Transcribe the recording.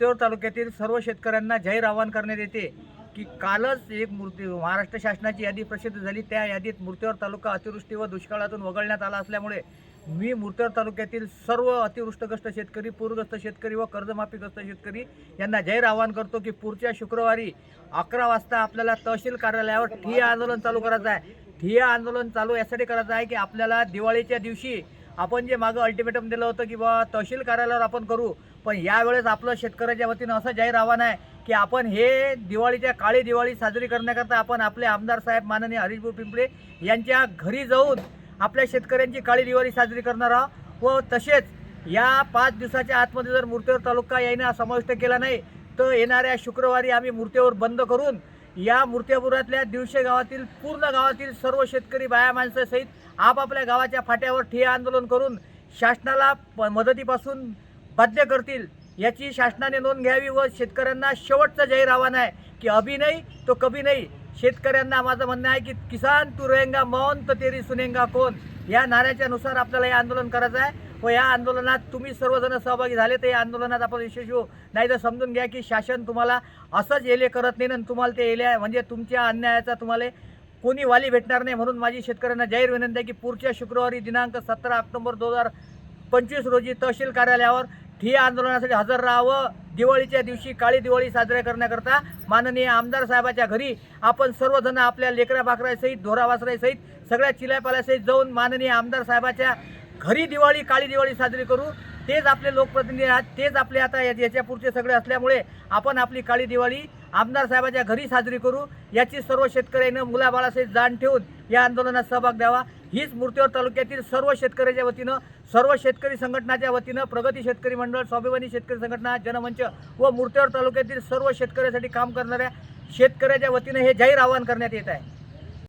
तेर तालुक्यातील सर्व शेतकऱ्यांना जाहीर आवाहन करण्यात येते की कालच एक मूर्ती महाराष्ट्र शासनाची यादी प्रसिद्ध झाली. त्या यादीत मूर्तीवर तालुका अतिवृष्टी व दुष्काळातून वगळण्यात आला असल्यामुळे मी मूर्तीवर तालुक्यातील सर्व अतिवृष्टग्रस्त शेतकरी पूरग्रस्त शेतकरी व कर्जमाफीग्रस्त शेतकरी यांना जाहीर आवाहन करतो की पुढच्या शुक्रवारी अकरा वाजता आपल्याला तहसील कार्यालयावर ठिय्या आंदोलन चालू करायचं आहे. ठिय्या आंदोलन चालू यासाठी करायचं आहे की आपल्याला दिवाळीच्या दिवशी आपण जे मागं अल्टिमेटम दिलं होतं की बा तहसील कार्यालयावर आपण करू पण यावेळेस आपलं शेतकऱ्याच्या वतीनं असं जाहीर आव्हान आहे की आपण हे दिवाळीच्या काळी दिवाळी साजरी करण्याकरता आपण आपले आमदार साहेब माननीय हरीशभाऊ पिंपळे यांच्या घरी जाऊन आपल्या शेतकऱ्यांची काळी दिवाळी साजरी करणार आहोत. व तसेच या पाच दिवसाच्या आतमध्ये जर मूर्तीवर तालुका यायनं समाविष्ट केला नाही तर येणाऱ्या शुक्रवारी आम्ही मूर्तीवर बंद करून या मूर्त्यापुरातल्या दिवशे गावातील पूर्ण गावातील सर्व शेतकरी बाया माणसासहित आपापल्या गावाच्या फाट्यावर ठिय्या आंदोलन करून शासनाला प- मदतीपासून बाध्य करतील याची शासनाने नोंद घ्यावी व शेतकऱ्यांना शेवटचं जाहीर आव्हान आहे की अभि नाही तो कभी नाही. शेतकऱ्यांना माझं म्हणणं आहे की किसान तू रहेंगा मौन तर तेरी सुनेंगा कोण? या नाऱ्याच्या नुसार आपल्याला हे आंदोलन करायचं आहे. व या आंदोलनात तुम्ही सर्वजण सहभागी झाले तर या आंदोलनात आपण यशस्वी होऊ. नाही तर समजून घ्या की शासन तुम्हाला असंच येले करत नाही आणि तुम्हाला ते येले म्हणजे तुमच्या अन्यायाचा तुम्हाला कोणी वाली भेटणार नाही म्हणून माझी शेतकऱ्यांना जाहीर विनंती आहे की पुढच्या शुक्रवारी दिनांक सतरा ऑक्टोबर दोन हजार पंचवीस रोजी तहसील कार्यालयावर ठिय्या आंदोलनासाठी हजर राहावं. दिवाळीच्या दिवशी काळी दिवाळी साजऱ्या करण्याकरता माननीय आमदार साहेबाच्या घरी आपण सर्वजण आपल्या लेकरा बाकरासहित ढोरा सगळ्या चिल्यापाल्यासहित जाऊन माननीय आमदार साहेबाच्या घरी दिवाळी काळी दिवाळी साजरी करू. तेच आपले लोकप्रतिनिधी आहेत. तेच आपले आता या- सगळे असल्यामुळे आपण आपली काळी दिवाळी आमदार साहेबाच्या घरी साजरी करू याची सर्व शेतकऱ्यांना मुलाबाळासहित जाण ठेवून या आंदोलनात सहभाग द्यावा. हीच मूर्तीवर तालुक्यातील सर्व शेतकऱ्याच्या वतीनं सर्व शेतकरी संघटनाच्या वतीनं प्रगती शेतकरी मंडळ स्वाभिमानी शेतकरी संघटना जनमंच व मूर्तीवर तालुक्यातील सर्व शेतकऱ्यासाठी काम करणाऱ्या शेतकऱ्याच्या वतीनं हे जाहीर आवाहन करण्यात येत आहे.